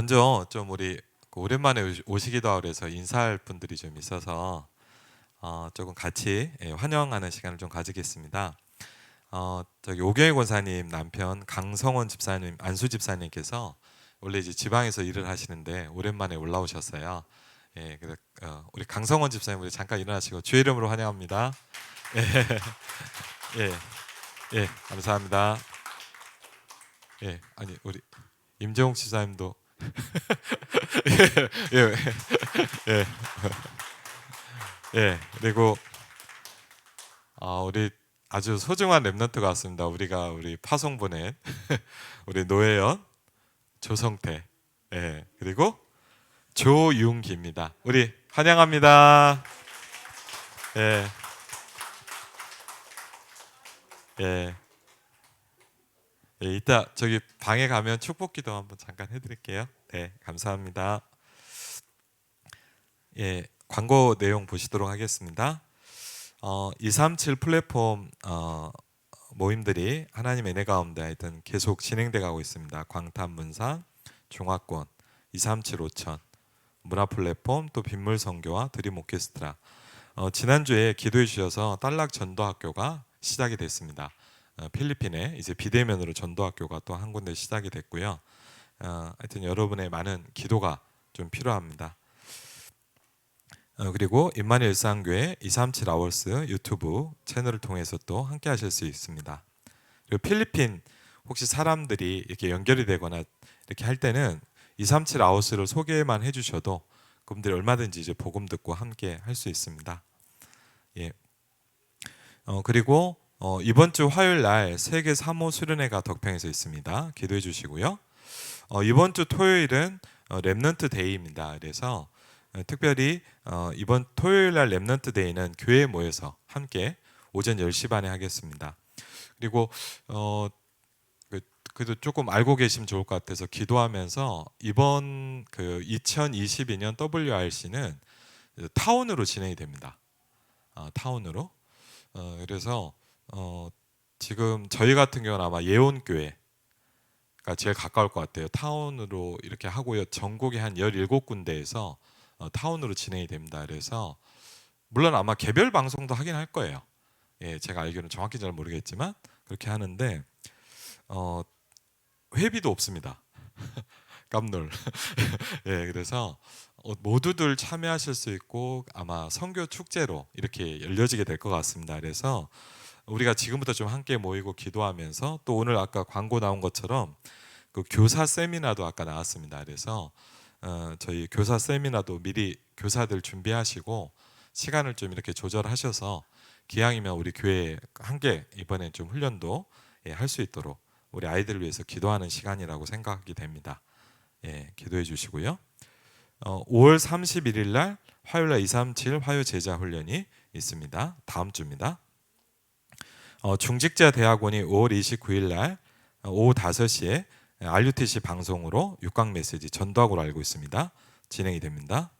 먼저 좀 우리 그 오랜만에 오시- 오시기도 하고 그래서 인사할 분들이 좀 있어서 어, 조금 같이 예, 환영하는 시간을 좀 가지겠습니다. 어, 저기 오경희 권사님 남편 강성원 집사님 안수 집사님께서 원래 이제 지방에서 일을 하시는데 오랜만에 올라오셨어요. 예, 그래서 어, 우리 강성원 집사님 우리 잠깐 일어나시고 주의 이름으로 환영합니다. 예, 예, 예, 감사합니다. 예, 아니 우리 임재홍 집사님도 예, 예, 예, 예, 그리고 아 우리 아주 소중한 랩런트가 왔습니다. 우리가 우리 파송 보낸 우리 노혜연, 조성태, 예, 그리고 조윤기입니다. 우리 환영합니다. 예, 예. 예, 이따 저기 방에 가면 축복기도 한번 잠깐 해드릴게요. 네, 감사합니다. 예, 광고 내용 보시도록 하겠습니다. 어, 237 플랫폼 어, 모임들이 하나님 은혜 가운데 하여튼 계속 진행돼 가고 있습니다. 광탄 문상, 종합권, 237 5천, 문화 플랫폼, 또 빗물 선교와 드림 오케스트라. 어, 지난주에 기도해 주셔서 딸락 전도학교가 시작이 됐습니다. 어, 필리핀에 이제 비대면으로 전도학교가 또 한 군데 시작이 됐고요. 어, 하여튼 여러분의 많은 기도가 좀 필요합니다. 어, 그리고 임마누엘 일상교회 237 아워스 유튜브 채널을 통해서 또 함께 하실 수 있습니다. 그리고 필리핀 혹시 사람들이 이렇게 연결이 되거나 이렇게 할 때는 237 아워스를 소개만 해 주셔도 그분들이 얼마든지 이제 복음 듣고 함께 할 수 있습니다. 예. 어, 그리고 어, 이번 주 화요일 날 세계 3호 수련회가 덕평에서 있습니다. 기도해 주시고요. 어, 이번 주 토요일은 어, 랩넌트 데이입니다. 그래서 어, 특별히 어, 이번 토요일 날 랩넌트 데이는 교회에 모여서 함께 오전 10시 반에 하겠습니다. 그리고 어, 그, 그래도 조금 알고 계시면 좋을 것 같아서 기도하면서 이번 그 2022년 WRC는 타운으로 진행이 됩니다. 어, 타운으로. 어, 그래서 어, 지금 저희 같은 경우는 아마 예원교회가 제일 가까울 것 같아요. 타운으로 이렇게 하고요. 전국에 한 17군데에서 어, 타운으로 진행이 됩니다. 그래서 물론 아마 개별 방송도 하긴 할 거예요. 예, 제가 알기로는 정확히 잘 모르겠지만 그렇게 하는데 어, 회비도 없습니다. 깜놀. 예, 그래서 어, 모두들 참여하실 수 있고 아마 선교 축제로 이렇게 열려지게 될 것 같습니다. 그래서 우리가 지금부터 좀 함께 모이고 기도하면서 또 오늘 아까 광고 나온 것처럼 그 교사 세미나도 아까 나왔습니다. 그래서 어, 저희 교사 세미나도 미리 교사들 준비하시고 시간을 좀 이렇게 조절하셔서 기왕이면 우리 교회 함께 이번에 좀 훈련도 예, 할수 있도록 우리 아이들을 위해서 기도하는 시간이라고 생각이 됩니다. 예, 기도해 주시고요. 어, 5월 31일 날 화요일 날 237 화요 제자 훈련이 있습니다. 다음 주입니다. 어, 중직자 대학원이 5월 29일 날 어, 오후 5시에 RUTC 방송으로 육강 메시지 전도학으로 알고 있습니다. 진행이 됩니다.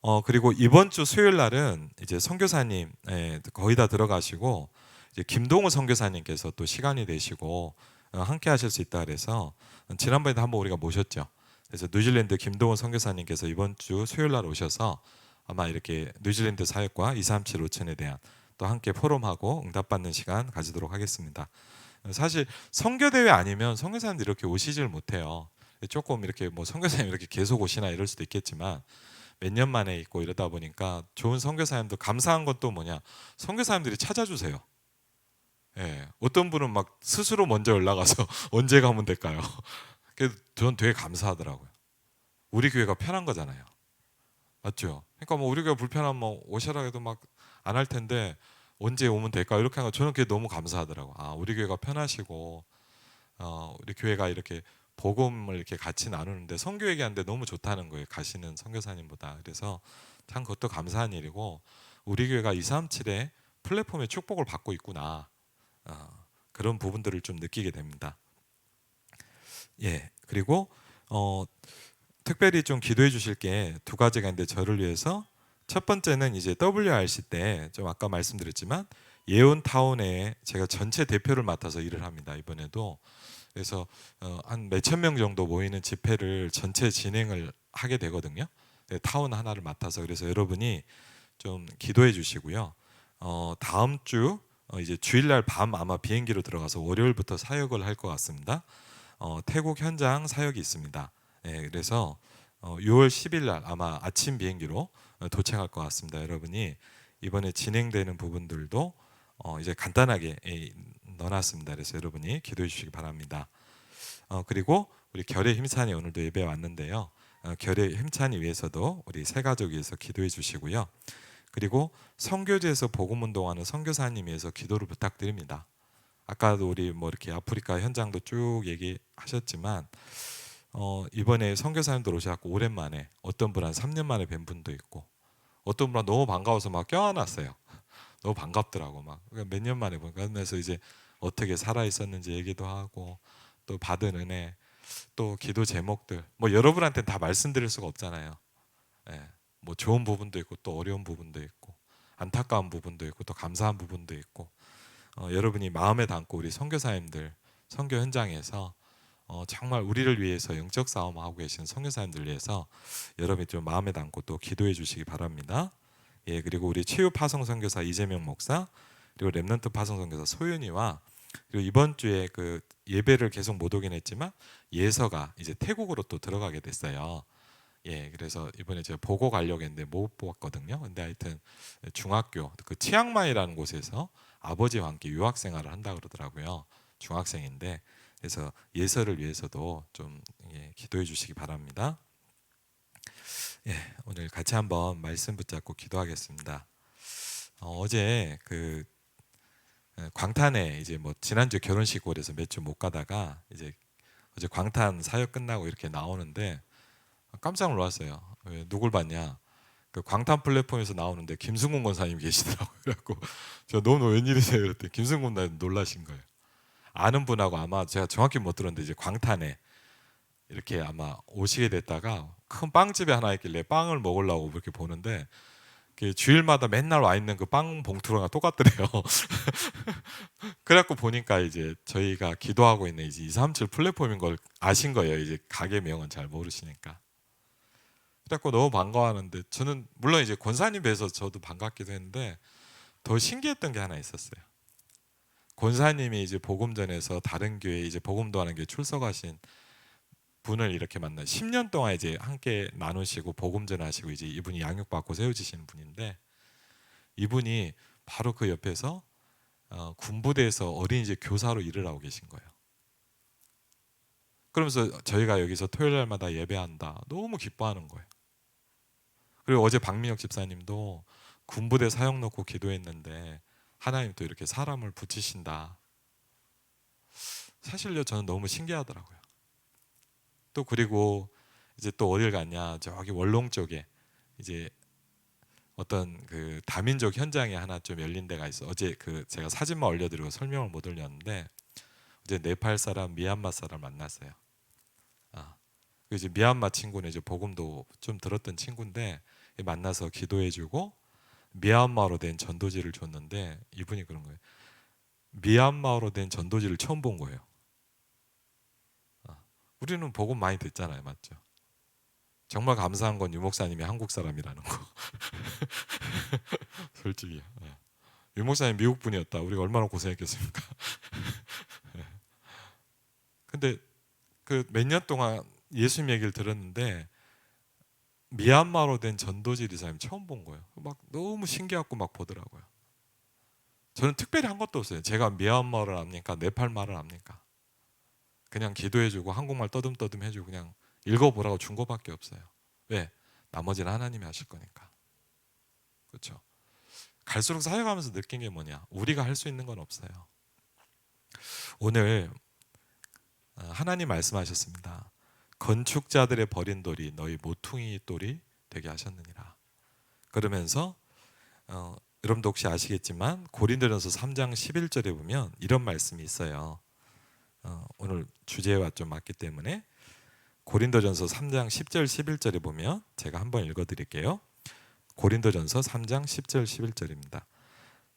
어 그리고 이번 주 수요일 날은 이제 선교사님 예, 거의 다 들어가시고 이제 김동우 선교사님께서 또 시간이 되시고 어, 함께 하실 수 있다 그래서 지난번에도 한번 우리가 모셨죠. 그래서 뉴질랜드 김동우 선교사님께서 이번 주 수요일 날 오셔서 아마 이렇게 뉴질랜드 사역과 237 5천에 대한 또 함께 포럼하고 응답받는 시간 가지도록 하겠습니다. 사실 선교 대회 아니면 선교사님들 이렇게 오시질 못해요. 조금 이렇게 뭐 선교사님 이렇게 계속 오시나 이럴 수도 있겠지만 몇 년 만에 있고 이러다 보니까 좋은 선교사님도 감사한 건또 뭐냐 선교사님들이 찾아주세요. 예, 어떤 분은 막 스스로 먼저 연락와서 언제 가면 될까요? 그래서 저는 되게 감사하더라고요. 우리 교회가 편한 거잖아요. 맞죠? 그러니까 뭐 우리 교회 불편하면 뭐 오셔라 해도 막 안 할 텐데 언제 오면 될까 이렇게 하는 거 저는 그게 너무 감사하더라고. 아 우리 교회가 편하시고 어, 우리 교회가 이렇게 복음을 이렇게 같이 나누는데 선교 얘기하는데 너무 좋다는 거예요. 가시는 선교사님보다 그래서 참 그것도 감사한 일이고 우리 교회가 237의 플랫폼의 축복을 받고 있구나 어, 그런 부분들을 좀 느끼게 됩니다. 예 그리고 어, 특별히 좀 기도해 주실 게 두 가지가 있는데 저를 위해서 첫 번째는 이제 WRC 때 좀 아까 말씀드렸지만 예온 타운에 제가 전체 대표를 맡아서 일을 합니다. 이번에도 그래서 어, 한 몇천 명 정도 모이는 집회를 전체 진행을 하게 되거든요. 네, 타운 하나를 맡아서 그래서 여러분이 좀 기도해 주시고요. 어, 다음 주 어, 이제 주일날 밤 아마 비행기로 들어가서 월요일부터 사역을 할 것 같습니다. 어, 태국 현장 사역이 있습니다. 예, 그래서 어, 6월 10일 날 아마 아침 비행기로 어, 도착할 것 같습니다. 여러분이 이번에 진행되는 부분들도 어, 이제 간단하게 예, 넣어놨습니다. 그래서 여러분이 기도해 주시기 바랍니다. 어, 그리고 우리 결의 힘찬이 오늘도 예배 왔는데요. 어, 결의 힘찬이 위해서도 우리 세 가족 위해서 기도해 주시고요. 그리고 선교지에서 복음 운동하는 선교사님 위해서 기도를 부탁드립니다. 아까도 우리 뭐 이렇게 아프리카 현장도 쭉 얘기하셨지만 어, 이번에 선교사님들 오셔갖고 오랜만에 어떤 분한 3년 만에 뵌 분도 있고 어떤 분은 너무 반가워서 막 껴안았어요. 너무 반갑더라고 막. 몇 년 만에 보니까. 그래서 이제 어떻게 살아 있었는지 얘기도 하고 또 받은 은혜 또 기도 제목들. 뭐 여러분한테는 다 말씀드릴 수가 없잖아요. 예, 뭐 좋은 부분도 있고 또 어려운 부분도 있고 안타까운 부분도 있고 또 감사한 부분도 있고. 어, 여러분이 마음에 담고 우리 선교사님들 선교 현장에서 어, 정말 우리를 위해서 영적 싸움 하고 계신 선교사님들 위해서 여러분이 좀 마음에 담고 또 기도해 주시기 바랍니다. 예 그리고 우리 치유 파송 선교사 이재명 목사 그리고 렘넌트 파송 선교사 소윤이와 그리고 이번 주에 그 예배를 계속 못 오긴 했지만 예서가 이제 태국으로 또 들어가게 됐어요. 예, 그래서 이번에 제가 보고 가려고 했는데 못 보았거든요. 근데 하여튼 중학교 그 치앙마이라는 곳에서 아버지와 함께 유학 생활을 한다 그러더라고요. 중학생인데 그래서 예서를 위해서도 좀 예, 기도해 주시기 바랍니다. 예, 오늘 같이 한번 말씀 붙잡고 기도하겠습니다. 어, 제그 광탄에 이제 뭐 지난주 결혼식 올에서 몇 주 못 가다가 이제 어제 광탄 사역 끝나고 이렇게 나오는데 깜짝 놀랐어요. 왜, 누굴 봤냐? 그 광탄 플랫폼에서 나오는데 김승곤 권사님 계시더라고요. 그래갖고 저 너무 웬일이세요? 그랬더니 김승곤 나 놀라신 거예요. 아는 분하고 아마 제가 정확히 못 들었는데 이제 광탄에 이렇게 아마 오시게 됐다가 큰 빵집에 하나 있길래 빵을 먹으려고 이렇게 보는데 그 주일마다 맨날 와 있는 그 빵 봉투랑 똑같더래요. 그래갖고 보니까 이제 저희가 기도하고 있는 이제 237 플랫폼인 걸 아신 거예요. 이제 가게 명은 잘 모르시니까. 그래갖고 너무 반가워하는데 저는 물론 이제 권사님 뵈서 저도 반갑기도 했는데 더 신기했던 게 하나 있었어요. 권사님이 이제 복음전에서 다른 교회 이제 복음도 하는 게 출석하신 분을 이렇게 만나 10년 동안 이제 함께 나누시고 복음전 하시고 이제 이분이 양육받고 세워지시는 분인데 이분이 바로 그 옆에서 어, 군부대에서 어린이집 교사로 일을 하고 계신 거예요. 그러면서 저희가 여기서 토요일 날마다 예배한다. 너무 기뻐하는 거예요. 그리고 어제 박민혁 집사님도 군부대 사역 놓고 기도했는데 하나님 또 이렇게 사람을 붙이신다. 사실요 저는 너무 신기하더라고요. 또 그리고 이제 또 어딜 갔냐 저기 원롱 쪽에 이제 어떤 그 다민족 현장에 하나 좀 열린 데가 있어. 어제 그 제가 사진만 올려드리고 설명을 못 올렸는데 어제 네팔 사람, 미얀마 사람 만났어요. 아, 그 이제 미얀마 친구는 이제 복음도 좀 들었던 친구인데 만나서 기도해주고 미얀마로 된 전도지를 줬는데 이분이 그런 거예요. 미얀마로 된 전도지를 처음 본 거예요. 아, 우리는 복음 많이 듣잖아요, 맞죠? 정말 감사한 건 유목사님이 한국 사람이라는 거. 솔직히. 예. 유목사님 미국 분이었다. 우리가 얼마나 고생했겠습니까? 예. 근데 그 몇 년 동안 예수님 얘기를 들었는데 미얀마로 된 전도지 리사님 처음 본 거예요. 막 너무 신기하고 막 보더라고요. 저는 특별히 한 것도 없어요. 제가 미얀마를 압니까? 네팔 말을 압니까? 그냥 기도해주고 한국말 떠듬떠듬 해주고 그냥 읽어보라고 준 거밖에 없어요. 왜? 나머지는 하나님이 하실 거니까. 그렇죠? 갈수록 사역하면서 느낀 게 뭐냐? 우리가 할 수 있는 건 없어요. 오늘 어, 하나님 말씀하셨습니다. 건축자들의 버린 돌이 너희 모퉁이 돌이 되게 하셨느니라. 그러면서 어, 여러분도 혹시 아시겠지만 고린도전서 3장 11절에 보면 이런 말씀이 있어요. 어, 오늘 주제와 좀 맞기 때문에 고린도전서 3장 10절 11절에 보면 제가 한번 읽어 드릴게요. 고린도전서 3장 10절 11절입니다.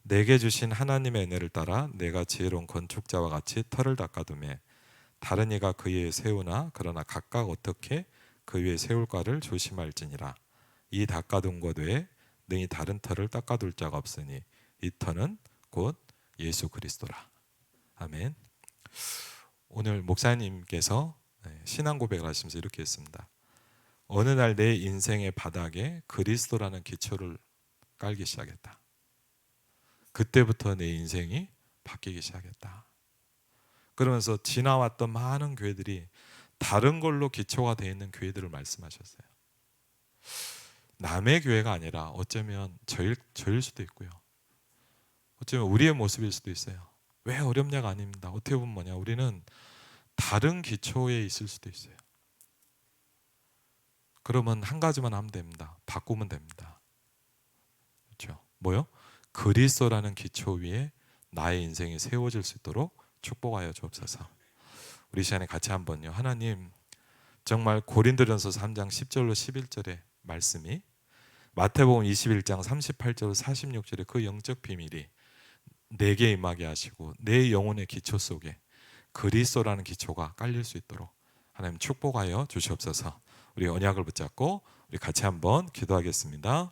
내게 주신 하나님의 은혜를 따라 내가 지혜로운 건축자와 같이 터를 닦아두매 다른 이가 그 위에 세우나 그러나 각각 어떻게 그 위에 세울까를 조심할지니라. 이 닦아둔 것 외에 능히 다른 터를 닦아둘 자가 없으니 이 터는 곧 예수 그리스도라. 아멘. 오늘 목사님께서 네, 신앙 고백을 하시면서 이렇게 했습니다 어느 날 내 인생의 바닥에 그리스도라는 기초를 깔기 시작했다. 그때부터 내 인생이 바뀌기 시작했다 그러면서 지나왔던 많은 교회들이 다른 걸로 기초가 되어 있는 교회들을 말씀하셨어요. 남의 교회가 아니라 어쩌면 저일, 저일 수도 있고요. 어쩌면 우리의 모습일 수도 있어요. 왜 어렵냐가 아닙니다. 어떻게 보면 뭐냐, 우리는 다른 기초에 있을 수도 있어요. 그러면 한 가지만 하면 됩니다. 바꾸면 됩니다. 그렇죠? 뭐요? 그리스도라는 기초 위에 나의 인생이 세워질 수 있도록 축복하여 주옵소서. 우리 시간에 같이 한번요. 하나님 정말 고린도전서 3장 10절로 11절의 말씀이 마태복음 21장 38절 46절의 그 영적 비밀이 내게 임하게 하시고 내 영혼의 기초 속에 그리스도라는 기초가 깔릴 수 있도록 하나님 축복하여 주시옵소서. 우리 언약을 붙잡고 우리 같이 한번 기도하겠습니다.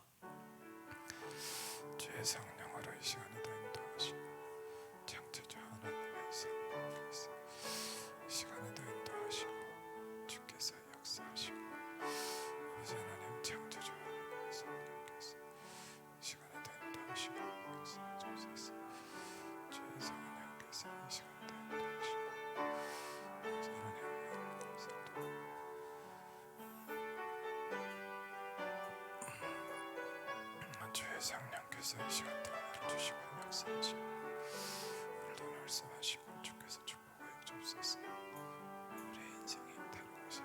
성령께서 이 시간 동안 주시고 역사하시고 오늘도 말씀하시고 주께서 축복하여 주옵소서. 우리 인생이 다른 것이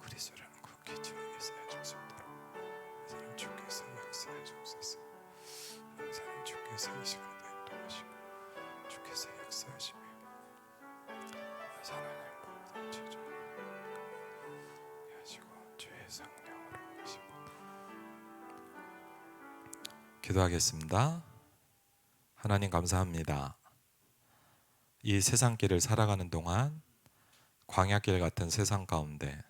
그리스도라는 그 기초에 수 있도록 사랑 주께서 역사해 주옵소서. 사랑 주께서 이 시간에 인도하시고 주께서 역사하시며 기도하겠습니다. 하나님 감사합니다. 이 세상 길을 살아가는 동안 광야길 같은 세상 가운데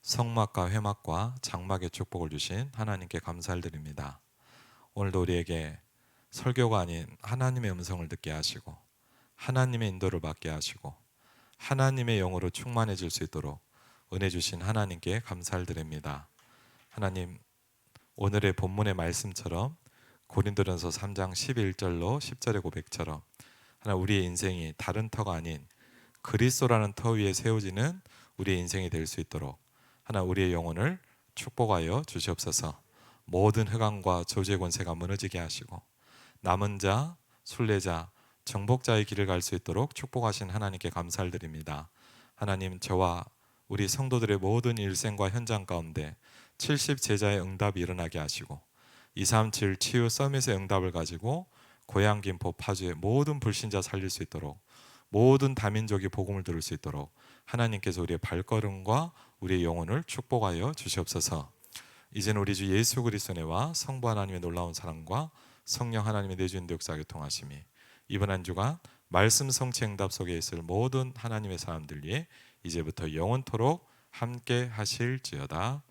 성막과 회막과 장막의 축복을 주신 하나님께 감사를 드립니다. 오늘도 우리에게 설교가 아닌 하나님의 음성을 듣게 하시고 하나님의 인도를 받게 하시고 하나님의 영으로 충만해질 수 있도록 은혜 주신 하나님께 감사를 드립니다. 하나님 오늘의 본문의 말씀처럼 고린도전서 3장 11절로 10절의 고백처럼 하나 우리의 인생이 다른 터가 아닌 그리스도라는 터 위에 세워지는 우리의 인생이 될 수 있도록 하나 우리의 영혼을 축복하여 주시옵소서. 모든 흑암과 저주의 권세가 무너지게 하시고 남은 자, 순례자, 정복자의 길을 갈 수 있도록 축복하신 하나님께 감사를 드립니다. 하나님 저와 우리 성도들의 모든 일생과 현장 가운데 70 제자의 응답이 일어나게 하시고 237 치유 서밋의 응답을 가지고 고향 김포 파주의 모든 불신자 살릴 수 있도록 모든 다민족이 복음을 들을 수 있도록 하나님께서 우리의 발걸음과 우리의 영혼을 축복하여 주시옵소서. 이제는 우리 주 예수 그리스도와 성부 하나님의 놀라운 사랑과 성령 하나님의 내주인도 역사하게 통하심이 이번 한 주간 말씀 성취 응답 속에 있을 모든 하나님의 사람들 위해 이제부터 영원토록 함께 하실지어다.